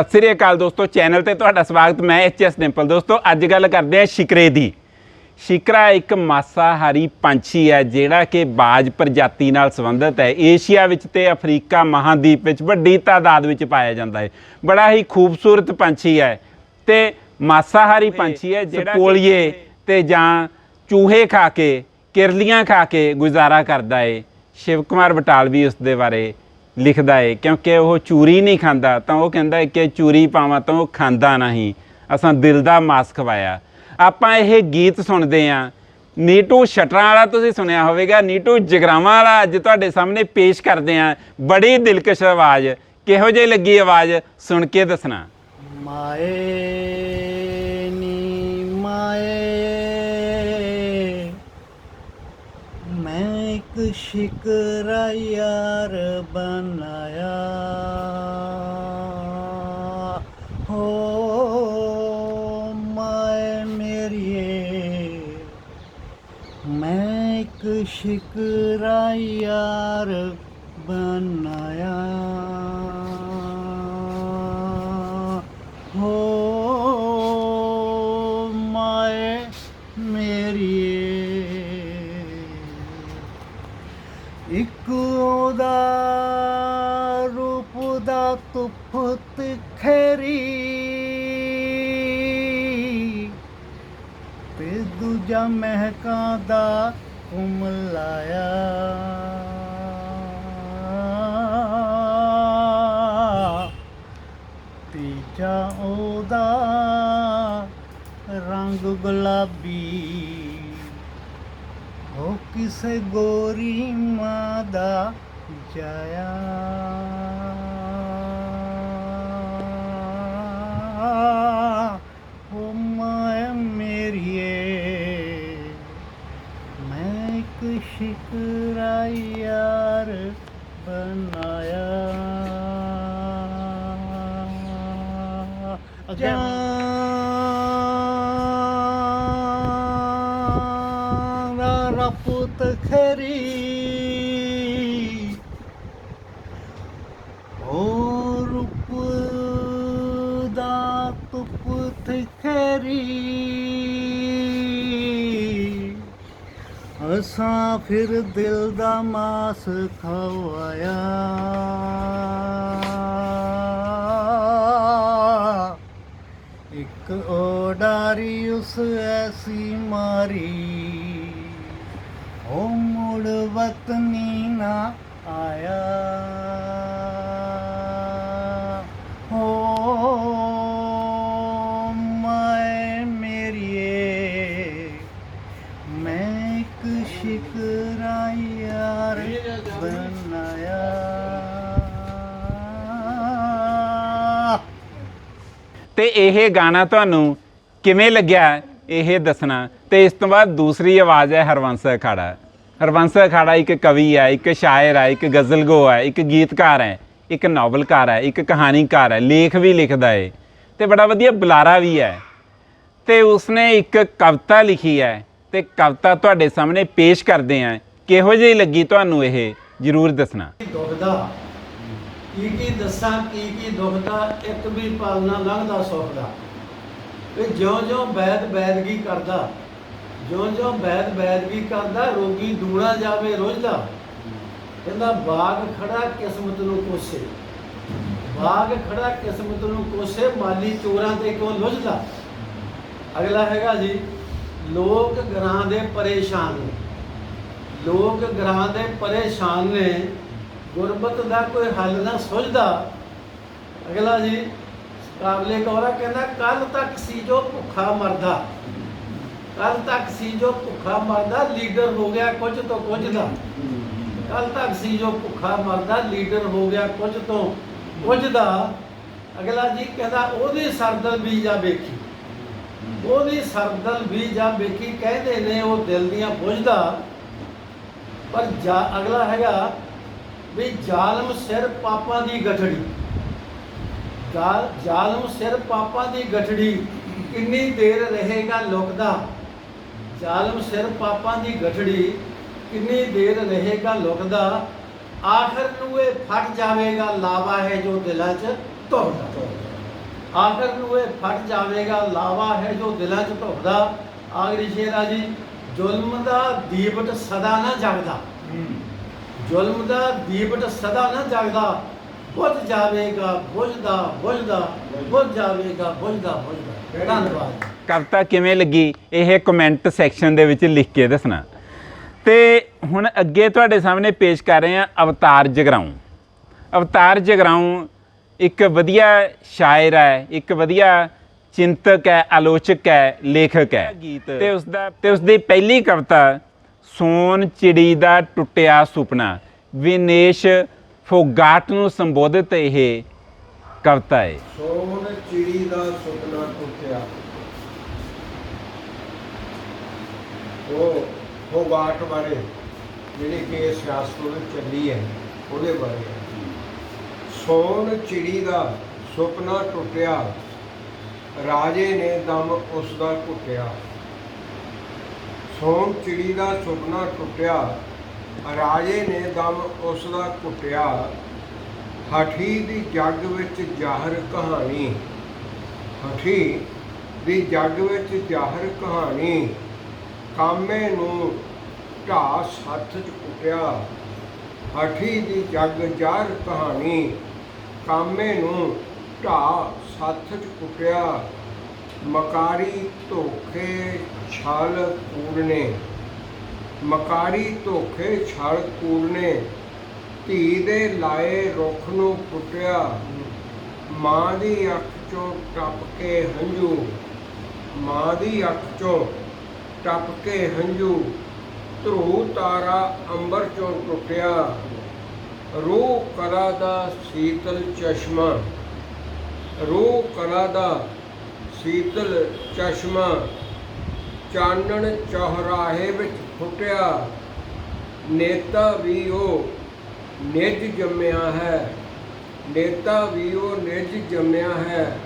ਸਤਿ ਸ੍ਰੀ ਅਕਾਲ ਦੋਸਤੋ ਚੈਨਲ ਤੇ ਤੁਹਾਡਾ ਸਵਾਗਤ ਮੈਂ ਐਚਐਸ ਡਿੰਪਲ ਦੋਸਤੋ ਅੱਜ ਗੱਲ ਕਰਦੇ ਹਾਂ ਸ਼ਿਕਰੇ ਦੀ। ਸ਼ਿਕਰਾ ਇੱਕ ਮਾਸਾਹਾਰੀ ਪੰਛੀ ਹੈ ਜਿਹੜਾ ਕਿ ਬਾਜ ਪ੍ਰਜਾਤੀ ਨਾਲ ਸੰਬੰਧਿਤ ਹੈ। ਏਸ਼ੀਆ ਵਿੱਚ ਤੇ ਅਫਰੀਕਾ ਮਹਾਦੀਪ ਵਿੱਚ ਵੱਡੀ ਤਾਦਾਦ ਵਿੱਚ ਪਾਇਆ ਜਾਂਦਾ ਹੈ। ਬੜਾ ਹੀ ਖੂਬਸੂਰਤ ਪੰਛੀ ਹੈ ਤੇ ਮਾਸਾਹਾਰੀ ਪੰਛੀ ਹੈ ਜਿਹੜਾ ਕੋਲੀਏ ਤੇ ਜਾਂ ਚੂਹੇ ਖਾ ਕੇ ਕਿਰਲੀਆਂ ਖਾ ਕੇ ਗੁਜ਼ਾਰਾ ਕਰਦਾ ਹੈ। ਸ਼ਿਵ ਕੁਮਾਰ ਬਟਾਲ ਵੀ ਉਸ ਦੇ ਬਾਰੇ ਲਿਖਦਾ ਏ, ਕਿਉਂਕਿ ਉਹ ਚੂਰੀ ਨਹੀਂ ਖਾਂਦਾ, ਤਾਂ ਉਹ ਕਹਿੰਦਾ ਹੈ ਕਿ ਚੂਰੀ ਪਾਵਾਂ ਤਾਂ ਉਹ ਖਾਂਦਾ ਨਹੀਂ। ਅਸਾਂ ਦਿਲ ਦਾ ਮਾਸ ਖਵਾਇਆ ਆਪਾਂ ਇਹ ਗੀਤ ਸੁਣਦੇ ਆਂ। ਨੀਟੂ ਸ਼ਟਰਾਂ ਵਾਲਾ ਤੁਸੀਂ ਸੁਣਿਆ ਹੋਵੇਗਾ, ਨੀਟੂ ਜਗਰਾਵਾਂ ਵਾਲਾ ਅੱਜ ਤੁਹਾਡੇ ਸਾਹਮਣੇ ਪੇਸ਼ ਕਰਦੇ ਆਂ। ਬੜੀ ਦਿਲਕਸ਼ ਆਵਾਜ਼, ਕਿਹੋ ਜਿਹੀ ਲੱਗੀ ਆਵਾਜ਼, ਸੁਣ ਕੇ ਦੱਸਣਾ। ਮਾਏ ਨੀ, ਮਾਏ ਮੈਂ ਇੱਕ ਸ਼ਿਕਰਾ ਯਾਰ ਬਣਾਇਆ। ਹੋ ਮਾਏ ਮੇਰੀਏ ਮੈਂ ਇੱਕ ਸ਼ਿਕਰਾ ਇੱਕ ਉਹਦਾ ਰੂਪ ਦਾ ਤੁਫਤ ਖਰੀ ਤੇ ਦੂਜਾ ਮਹਿਕਾਂ ਦਾ ਕੁਮਲਾਇਆ ਤੀਜਾ ਉਹਦਾ ਰੰਗ ਗੁਲਾਬੀ ਹੋ ਕਿਸੇ ਗੋਰੀ ਮਾਂ ਦਾ ਜਾਇਆ ਹੋ ਮਾਂ ਮੇਰੀਏ ਮੈਂ ਇੱਕ ਸ਼ਿਕਰਾ ਯਾਰ ਬਣਾਇਆ ਜਾਂ ਰਪੁਤ ਖਰੀ ਓ ਰੂਪ ਦਾ ਤੁਪਤ ਖਰੀ ਅਸਾਂ ਫਿਰ ਦਿਲ ਦਾ ਮਾਸ ਖਵਾਇਆ। ਇੱਕ ਓਡਾਰੀ ਉਸ ਐਸੀ ਮਾਰੀ। ਉਹ ਮੁੜ ਵਤਨੀ ਨਾ ਆਇਆ। ਹੋ ਮੈਂ ਮੇਰੀਏ, ਮੈਂ ਇੱਕ ਸ਼ਿਕਰਾ ਯਾਰ ਬਣਾਇਆ। ਤੇ ਇਹ ਗਾਣਾ ਤੁਹਾਨੂੰ ਕਿਵੇਂ ਲੱਗਿਆ? ਇਹ ਦੱਸਣਾ। ਤੇ ਇਸ ਤੋਂ ਬਾਅਦ ਦੂਸਰੀ ਆਵਾਜ਼ ਹੈ ਹਰਵੰਸ ਅਖਾੜਾ। ਹਰਵੰਸ ਅਖਾੜਾ ਇੱਕ ਕਵੀ ਹੈ, ਇੱਕ ਸ਼ਾਇਰ ਹੈ, ਇੱਕ ਗਜ਼ਲਗੋ ਹੈ, ਇੱਕ ਗੀਤਕਾਰ ਹੈ, ਇੱਕ ਨਾਵਲਕਾਰ ਹੈ, ਇੱਕ ਕਹਾਣੀਕਾਰ ਹੈ, ਲੇਖ ਵੀ ਲਿਖਦਾ ਹੈ ਤੇ ਬੜਾ ਵਧੀਆ ਬੁਲਾਰਾ ਵੀ ਹੈ। ਤੇ ਉਸਨੇ ਇੱਕ ਕਵਿਤਾ ਲਿਖੀ ਹੈ ਤੇ ਕਵਿਤਾ ਤੁਹਾਡੇ ਸਾਹਮਣੇ ਪੇਸ਼ ਕਰਦੇ ਹਾਂ। ਕਿਹੋ ਜਿਹੀ ਲੱਗੀ ਤੁਹਾਨੂੰ ਇਹ? ਜਰੂਰ ਦੱਸਣਾ। ਦੁਖਦਾ। ਕੀ ਕੀ ਦੱਸਾਂ, ਕੀ ਕੀ ਦੁਖਦਾ, ਇੱਕ ਵੀ ਪਲ ਨਾ ਲੰਘਦਾ ਸੁੱਖ ਤੇ ਜਿਉਂ-ਜਿਉਂ ਬੈਦ ਬੈਦਗੀ ਕਰਦਾ। ਜਿਉਂ-ਜਿਉਂ ਬੈਦ ਬੈਦਗੀ ਕਰਦਾ, ਰੋਗੀ ਦੂਣਾ ਜਾਵੇ ਰੋਜਦਾ ਕਹਿੰਦਾ, ਬਾਗ ਖੜਾ ਕਿਸਮਤ ਨੂੰ ਕੋਸੇ। ਬਾਗ ਖੜਾ ਕਿਸਮਤ ਨੂੰ ਕੋਸੇ, ਮਾਲੀ ਚੋਰਾਂ ਤੇ ਕਿਉਂ ਲੁੱਝਦਾ ਅਗਲਾ ਹੈਗਾ ਜੀ, ਲੋਕ ਗਰਾਂ ਦੇ ਪਰੇਸ਼ਾਨ ਨੇ। ਲੋਕ ਗਰਾਂ ਦੇ ਪਰੇਸ਼ਾਨ ਨੇ ਗੁਰਬਤ ਦਾ ਕੋਈ ਹੱਲ ਨਾ ਸੁਝਦਾ। ਅਗਲਾ ਜੀ, ਕਾਬਲੇ ਕੌਰਾ ਕਹਿੰਦਾ ਕੱਲ ਤੱਕ ਸੀ ਜੋ ਭੁੱਖਾ ਮਰਦਾ। ਕੱਲ ਤੱਕ ਸੀ ਜੋ ਭੁੱਖਾ ਮਰਦਾ, ਲੀਡਰ ਹੋ ਗਿਆ ਕੁਝ ਤੋਂ ਕੁਝ ਦਾ ਕੱਲ ਤੱਕ ਸੀ ਜੋ ਭੁੱਖਾ ਮਰਦਾ, ਲੀਡਰ ਹੋ ਗਿਆ ਕੁਝ ਤੋਂ ਕੁਝ ਦਾ। ਅਗਲਾ ਜੀ ਕਹਿੰਦਾ, ਉਹਦੀ ਸਰਦਲ ਵੀ ਜਾ ਵੇਖੀ। ਉਹਦੀ ਸਰਦਲ ਵੀ ਜਾ ਵੇਖੀ, ਕਹਿੰਦੇ ਨੇ ਉਹ ਦਿਲ ਦੀਆਂ ਬੁਝਦਾ। ਪਰ ਜਾ, ਅਗਲਾ ਹੈਗਾ ਵੀ ਜ਼ਾਲਮ ਸਿਰ ਪਾਪਾਂ ਦੀ ਗਠੜੀ। ਜ਼ਾਲਮ ਸਿਰ ਪਾਪਾਂ ਦੀ ਗਠੜੀ। ਕਿੰਨੀ ਦੇਰ ਰਹੇਗਾ ਲੁਕਦਾ? ਜ਼ਾਲਮ ਸਿਰ ਪਾਪਾਂ ਦੀ ਗਠੜੀ ਕਿੰਨੀ ਦੇਰ ਰਹੇਗਾ ਲੁਕਦਾ ਆਖਰ ਨੂੰ ਇਹ ਫਟ ਜਾਵੇਗਾ ਲਾਵਾ ਹੈ ਜੋ ਦਿਲਾਂ 'ਚ ਧੁਰਦਾ ਆਖਰ ਨੂੰ ਇਹ ਫਟ ਜਾਵੇਗਾ ਲਾਵਾ ਹੈ ਜੋ ਦਿਲਾਂ 'ਚ ਢੁੱਕਦਾ ਆਖਰੀ ਸ਼ੇਰ ਆ ਜੀ ਜ਼ੁਲਮ ਦਾ ਦੀਪਟ ਸਦਾ ਨਾ ਜਗਦਾ। ਜ਼ੁਲਮ ਦਾ ਦੀਪਟ ਸਦਾ ਨਾ ਜਗਦਾ। ਬੁੱਝ ਜਾਵੇਗਾ ਬੁਝਦਾ ਬੁਝਦਾ ਬੁੱਝ ਜਾਵੇਗਾ ਬੁਝਦਾ ਬੁਝਦਾ। ਧੰਨਵਾਦ। ਕਵਿਤਾ ਕਿਵੇਂ ਲੱਗੀ ਇਹ ਕਮੈਂਟ ਸੈਕਸ਼ਨ ਦੇ ਵਿੱਚ ਲਿਖ ਕੇ ਦੱਸਣਾ। ਤੇ ਹੁਣ ਅੱਗੇ ਤੁਹਾਡੇ ਸਾਹਮਣੇ ਪੇਸ਼ ਕਰ ਰਹੇ ਹਾਂ ਅਵਤਾਰ ਜਗਰਾਉਂ। ਅਵਤਾਰ ਜਗਰਾਉਂ ਇੱਕ ਵਧੀਆ ਸ਼ਾਇਰ ਹੈ ਇੱਕ ਵਧੀਆ ਚਿੰਤਕ ਹੈ ਆਲੋਚਕ ਹੈ ਲੇਖਕ ਹੈ। ਤੇ ਉਸ ਦਾ ਤੇ ਉਸ ਦੀ ਪਹਿਲੀ ਕਵਿਤਾ ਸੋਨ ਚਿੜੀ ਦਾ ਟੁੱਟਿਆ ਸੁਪਨਾ ਵਿਨੇਸ਼ ਫੋਗਾਟ ਨੂੰ ਸੰਬੋਧਿਤ ਇਹ ਕਵਿਤਾ ਹੈ। ਸੋਨ ਚਿੜੀ ਦਾ ਸੁਪਨਾ ਟੁੱਟਿਆ। ਉਹ ਹੋਗਾਟ ਬਾਰੇ ਜਿਹੜੀ ਕਿ ਸਿਆਸਤ ਵਿੱਚ ਚੱਲੀ ਹੈ, ਉਹਦੇ ਬਾਰੇ। ਸੋਨ ਚਿੜੀ ਦਾ ਸੁਪਨਾ ਟੁੱਟਿਆ, ਰਾਜੇ ਨੇ ਦਮ ਉਸ ਦਾ ਘੁੱਟਿਆ। ਸੋਨ ਚਿੜੀ ਦਾ ਸੁਪਨਾ ਟੁੱਟਿਆ, ਰਾਜੇ ਨੇ ਦਮ ਉਸ ਦਾ ਘੁੱਟਿਆ। ਹਠੀ ਦੀ ਜੱਗ ਵਿੱਚ ਜ਼ਾਹਰ ਕਹਾਣੀ। ਹਠੀ ਦੀ ਜੱਗ ਵਿੱਚ ਜ਼ਾਹਰ ਕਹਾਣੀ। ਕਾਮੇ ਨੂੰ ਢਾ ਸੱਥ ਚ ਕੁੱਟਿਆ। ਹਠੀ ਦੀ ਜੱਗ ਜ਼ਾਹਰ ਕਹਾਣੀ। ਕਾਮੇ ਨੂੰ ਢਾ ਸੱਥ ਚ ਕੁੱਟਿਆ। ਮਕਾਰੀ ਧੋਖੇ ਛਲ ਕੂੜਨੇ। ਮਕਾਰੀ ਧੋਖੇ ਛਲ ਕੂੜਨੇ। ਧੀ ਦੇ ਲਾਏ ਰੁੱਖ ਨੂੰ ਪੁੱਟਿਆ ਮਾਂ ਦੀ ਅੱਖ ਚੋਂ ਟੱਪ ਕੇ ਹੰਝੂ। ਮਾਂ ਦੀ ਅੱਖ ਚੋਂ ਟੱਪ ਕੇ ਹੰਝੂ ਧਰੂ ਤਾਰਾ ਅੰਬਰ ਚੋਂ ਟੁੱਟਿਆ ਰੂਹ ਕਲਾ ਦਾ ਸੀਤਲ ਚਸ਼ਮਾ, ਰੂਹ ਕਲਾ ਦਾ ਸੀਤਲ ਚਸ਼ਮਾ, ਚਾਨਣ ਚੌਹਰਾਹੇ ਵਿੱਚ ਫੁੱਟਿਆ। ਨੇਤਾ ਵੀ ਉਹ ਨਿਜ ਜੰਮਿਆ ਹੈ। ਨੇਤਾ ਵੀ ਉਹ ਨਿਜ ਜੰਮਿਆ ਹੈ।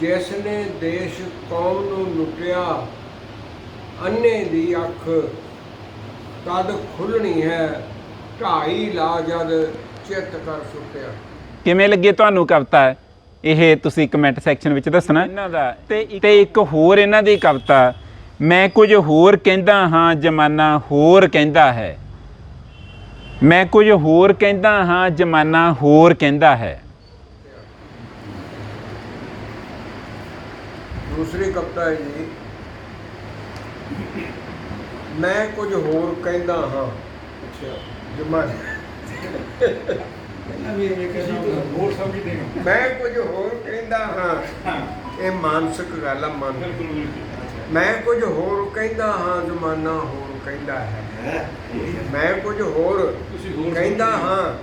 ਜਿਸ ਨੇ ਦੇਸ਼ ਕੌਮ ਨੂੰ ਲੁੱਟਿਆ ਅੰਨੇ ਦੀ ਅੱਖ ਤਦ ਖੁੱਲਣੀ ਹੈ ਢਾਈ ਲਾ ਜਦ ਚਿੱਤ ਕਰ ਸੁੱਟਿਆ। ਕਿਵੇਂ ਲੱਗੇ ਤੁਹਾਨੂੰ ਕਵਿਤਾ? ਇਹ ਤੁਸੀਂ ਕਮੈਂਟ ਸੈਕਸ਼ਨ ਵਿੱਚ ਦੱਸਣਾ। ਇਹਨਾਂ ਦਾ ਤੇ ਤੇ ਇੱਕ ਹੋਰ ਇਹਨਾਂ ਦੀ ਕਵਿਤਾ ਮੈਂ ਕੁਝ ਹੋਰ ਕਹਿੰਦਾ ਹਾਂ ਜਮਾਨਾ ਹੋਰ ਕਹਿੰਦਾ ਹੈ। ਮੈਂ ਕੁਝ ਹੋਰ ਕਹਿੰਦਾ ਹਾਂ ਜਮਾਨਾ ਹੋਰ ਕਹਿੰਦਾ ਹੈ। ਦੂਸਰੀ ਕਵਿਤਾ ਹੈ ਜੀ ਮੈਂ ਕੁਝ ਹੋਰ ਕਹਿੰਦਾ ਹਾਂ। ਅੱਛਾ। ਸਮਝਦੇ ਮੈਂ ਕੁਝ ਹੋਰ ਕਹਿੰਦਾ ਹਾਂ। ਇਹ ਮਾਨਸਿਕ ਗੱਲ ਆ ਮਨ ਮੈਂ ਕੁਝ ਹੋਰ ਕਹਿੰਦਾ ਹਾਂ ਜ਼ਮਾਨਾ ਹੋਰ ਕਹਿੰਦਾ ਹੈ। ਮੈਂ ਕੁਝ ਹੋਰ ਕਹਿੰਦਾ ਹਾਂ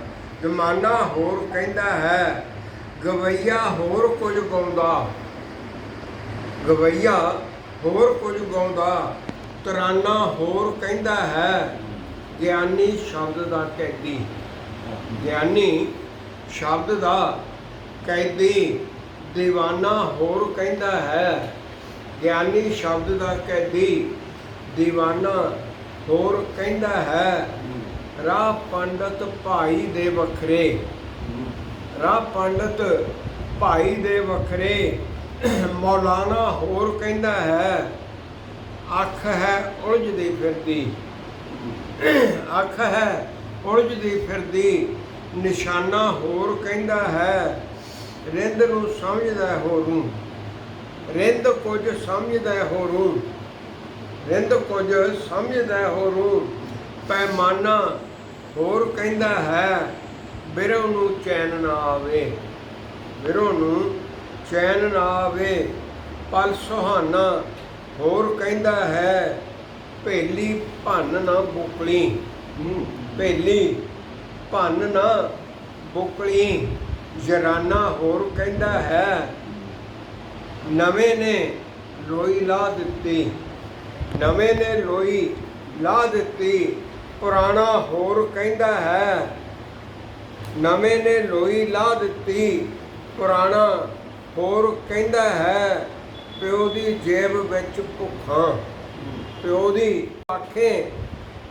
ਜ਼ਮਾਨਾ ਹੋਰ ਕਹਿੰਦਾ ਹੈ। ਗਵਈਆ ਹੋਰ ਕੁਝ ਗਾਉਂਦਾ। ਗਵਈਆ ਹੋਰ ਕੁਝ ਗਾਉਂਦਾ, ਤਰਾਨਾ ਹੋਰ ਕਹਿੰਦਾ ਹੈ। ਗਿਆਨੀ ਸ਼ਬਦ ਦਾ ਕੈਦੀ। ਗਿਆਨੀ ਸ਼ਬਦ ਦਾ ਕੈਦੀ دیਵਾਨਾ ਹੋਰ ਕਹਿੰਦਾ ਹੈ। ਗਿਆਨੀ ਸ਼ਬਦ ਦਾ ਕੈਦੀ دیਵਾਨਾ ਹੋਰ ਕਹਿੰਦਾ ਹੈ। ਰਾਹ ਪੰਡਤ ਭਾਈ ਦੇ ਵੱਖਰੇ। ਰਾਹ ਪੰਡਤ ਭਾਈ ਦੇ ਵੱਖਰੇ। ਮੌਲਾਨਾ ਹੋਰ ਕਹਿੰਦਾ ਹੈ, ਅੱਖ ਹੈ ਉਲਝਦੀ ਫਿਰਦੀ। ਅੱਖ ਹੈ ਉਲਝਦੀ ਫਿਰਦੀ, ਨਿਸ਼ਾਨਾ ਹੋਰ ਕਹਿੰਦਾ ਹੈ, ਰਿੰਦ ਨੂੰ ਸਮਝਦਾ ਹੋਰੂ। ਰਿੰਦ ਕੁਝ ਸਮਝਦਾ ਹੋਰੂ। ਰਿੰਦ ਕੁਝ ਸਮਝਦਾ ਹੋਰੂ। ਪੈਮਾਨਾ ਹੋਰ ਕਹਿੰਦਾ ਹੈ ਬਿਰੋ ਨੂੰ ਚੈਨ ਨਾ ਆਵੇ। ਬਿਰੋ ਨੂੰ ਚੈਨ ਨਾ ਆਵੇ, ਪਲ ਸੁਹਾਨਾ ਹੋਰ ਕਹਿੰਦਾ ਹੈ, ਭੇਲੀ ਭੰਨ ਨਾ ਬੁਕਲੀ। ਭੇਲੀ ਭੰਨ ਨਾ ਬੁਕਲੀ, ਜਰਾਨਾ ਹੋਰ ਕਹਿੰਦਾ ਹੈ, ਨਵੇਂ ਨੇ ਲੋਈ ਲਾ ਦਿੱਤੀ। ਨਵੇਂ ਨੇ ਲੋਈ ਲਾ ਦਿੱਤੀ, ਪੁਰਾਣਾ ਹੋਰ ਕਹਿੰਦਾ ਹੈ, ਨਵੇਂ ਨੇ ਲੋਈ ਲਾ ਦਿੱਤੀ, ਪੁਰਾਣਾ ਹੋਰ ਕਹਿੰਦਾ ਹੈ, ਪਿਓ ਦੀ ਜੇਬ ਵਿੱਚ ਭੁੱਖਾਂ। ਪਿਓ ਦੀ ਆਖੇ,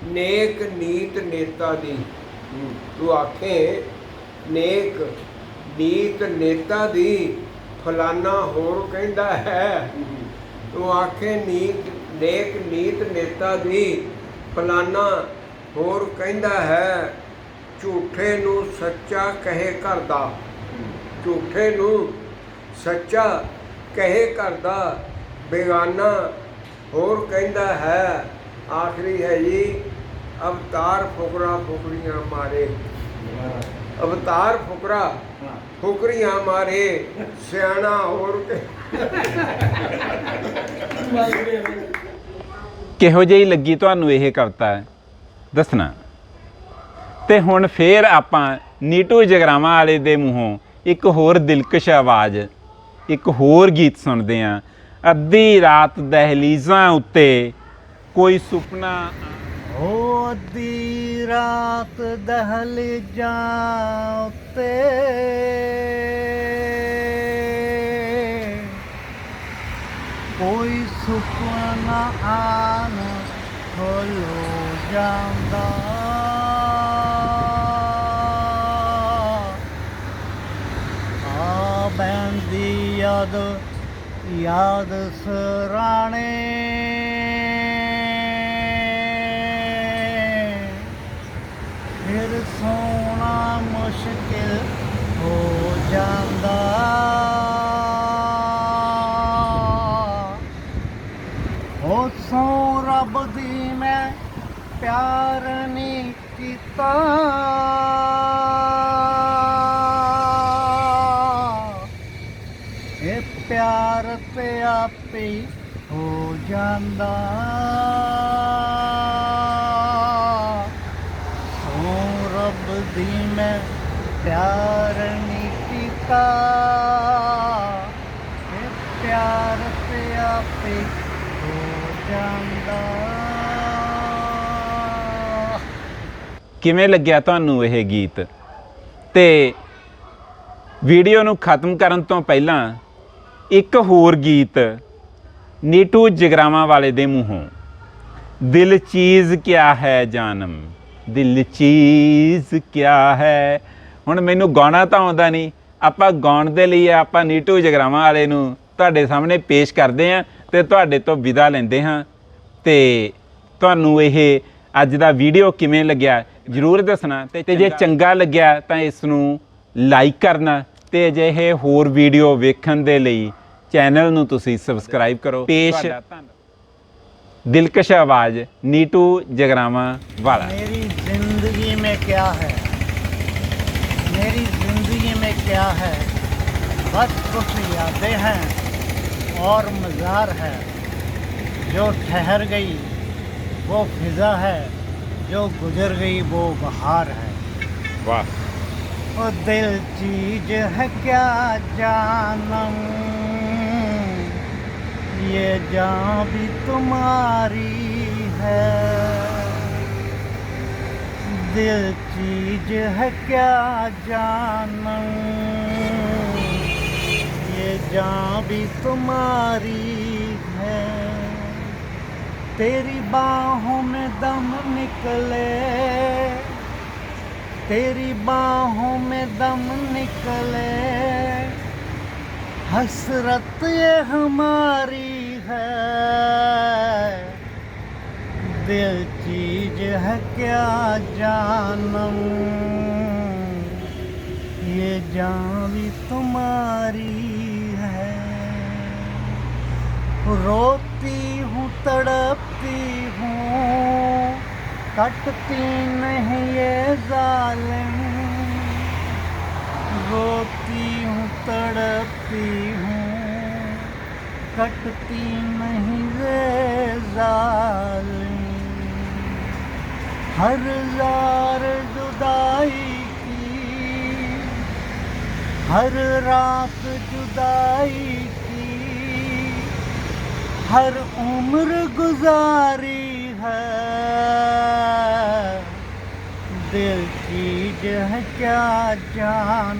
ਨੇਕ ਨੀਤ ਨੇਤਾ ਦੀ। ਤੂੰ ਆਖੇ, ਨੇਕ ਨੀਤ ਨੇਤਾ ਦੀ, ਫਲਾਨਾ ਹੋਰ ਕਹਿੰਦਾ ਹੈ। ਤੂੰ ਆਖੇ, ਨੀਤ, ਨੇਕ ਨੀਤ ਨੇਤਾ ਦੀ, ਫਲਾਨਾ ਹੋਰ ਕਹਿੰਦਾ ਹੈ। ਝੂਠੇ ਨੂੰ ਸੱਚਾ ਕਹੇ ਕਰਦਾ ਝੂਠੇ ਨੂੰ ਸੱਚਾ ਕਹੇ ਕਰਦਾ ਬੇਗਾਨਾ ਹੋਰ ਕਹਿੰਦਾ ਹੈ, ਆਖਰੀ ਹੈ ਜੀ, ਅਵਤਾਰ ਫੁਕਰਾ ਫੁਕਰੀਆਂ ਮਾਰੇ। ਅਵਤਾਰ ਫੁਕਰਾ ਫੁਕਰੀਆਂ ਮਾਰੇ, ਸਿਆਣਾ ਹੋਰ ਕਿਹੋ ਜਿਹੀ ਲੱਗੀ ਤੁਹਾਨੂੰ ਇਹ ਕਵਿਤਾ? ਦੱਸਣਾ। ਤੇ ਹੁਣ ਫੇਰ ਆਪਾਂ ਨੀਟੂ ਜਗਰਾਵਾਂ ਵਾਲੇ ਦੇ ਮੂੰਹੋਂ ਇੱਕ ਹੋਰ ਦਿਲਕਸ਼ ਆਵਾਜ਼ ਇੱਕ ਹੋਰ ਗੀਤ ਸੁਣਦੇ ਆਂ ਅੱਧੀ ਰਾਤ ਦਹਲੀਜ਼ਾਂ ਉੱਤੇ ਕੋਈ ਸੁਪਨਾ। ਹੋ ਅੱਧੀ ਰਾਤ ਦਹਲ ਜਾ ਉੱਤੇ। ਕੋਈ ਸੁਪਨਾ ਆਨ ਖੋਲੋ ਜਾਂਦਾ। ਆ ਬੰਦੀ ਯਾਦ ਯਾਦ ਸਰਾਣੇ। ਫਿਰ ਸੋਣਾ ਮੁਸ਼ਕਿਲ ਹੋ ਜਾਂਦਾ। ਹੋ ਸੋ ਰੱਬ ਦੀ ਮੈਂ ਪਿਆਰ ਨਹੀਂ ਕੀਤਾ ਇਹ ਪਿਆਰ ਤੇ ਆਪੇ ਹੋ ਜਾਂਦਾ। ਸੋ ਰੱਬ ਦੀ ਮੈਂ ਪਿਆਰ ਨਹੀਂ ਕੀਤਾ। ਇਹ ਪਿਆਰ ਤੇ ਆਪੇ ਹੋ ਜਾਂਦਾ। ਕਿਵੇਂ ਲੱਗਿਆ ਤੁਹਾਨੂੰ ਇਹ ਗੀਤ? ਤੇ ਵੀਡੀਓ ਨੂੰ ਖਤਮ ਕਰਨ ਤੋਂ ਪਹਿਲਾਂ ਇੱਕ ਹੋਰ ਗੀਤ ਨੀਟੂ ਜਗਰਾਵਾਂ ਵਾਲੇ ਦੇ ਮੂੰਹੋਂ। ਦਿਲ ਚੀਜ਼ ਕਿਆ ਹੈ ਜਾਨਮ? ਦਿਲ ਚੀਜ਼ ਕਿਆ ਹੈ? ਹੁਣ ਮੈਨੂੰ ਗਾਉਣਾ ਤਾਂ ਆਉਂਦਾ ਨਹੀਂ। ਆਪਾਂ ਗਾਉਣ ਦੇ ਲਈ ਆਪਾਂ ਨੀਟੂ ਜਗਰਾਵਾਂ ਵਾਲੇ ਨੂੰ ਤੁਹਾਡੇ ਸਾਹਮਣੇ ਪੇਸ਼ ਕਰਦੇ ਹਾਂ ਤੇ ਤੁਹਾਡੇ ਤੋਂ ਵਿਦਾ ਲੈਂਦੇ ਹਾਂ। ਤੇ ਤੁਹਾਨੂੰ ਇਹ ਅੱਜ ਦਾ ਵੀਡੀਓ ਕਿਵੇਂ ਲੱਗਿਆ ਜਰੂਰ ਦੱਸਣਾ। ਤੇ ਜੇ ਚੰਗਾ। ਲੱਗਿਆ ਤਾਂ ਇਸ ਨੂੰ ਲਾਈਕ ਕਰਨਾ ਤੇ ਅਜਿਹੇ ਹੋਰ ਵੀਡੀਓ ਵੇਖਣ ਦੇ ਲਈ ਚੈਨਲ ਨੂੰ ਤੁਸੀਂ ਸਬਸਕ੍ਰਾਈਬ ਕਰੋ ਪੇਸ਼ ਦਿਲਕਸ਼ ਆਵਾਜ਼ ਨੀਟੂ ਜਗਰਾਵਾਂ ਵਾਲਾ मेरी जिंदगी में क्या है मेरी जिंदगी में क्या है बस कुछ यादें हैं और मज़ार है जो ठहर गई वो फिज़ा है जो गुजर गई वो बहार है ਵਾਹ او دل چیز ہے کیا جانم؟ یہ جاں بھی تمہاری ہے۔ دل چیز ہے کیا جانم؟ یہ جاں بھی تمہاری ہے۔ تیری باہوں میں دم نکلے۔ تیری باہوں میں دم نکلے۔ حسرت یہ ہماری ہے۔ دل چیز ہے کیا جانم؟ یہ جان بھی تمہاری ہے۔ روتی ہوں تڑپ کٹتی نہیں یہ ظالم۔ روتی ہوں، تڑپتی ہوں، کٹتی نہیں یہ ظالم۔ ہر زار جدائی کی، ہر رات جدائی کی۔ ہر عمر گزاری ہے दिल चीज है क्या जान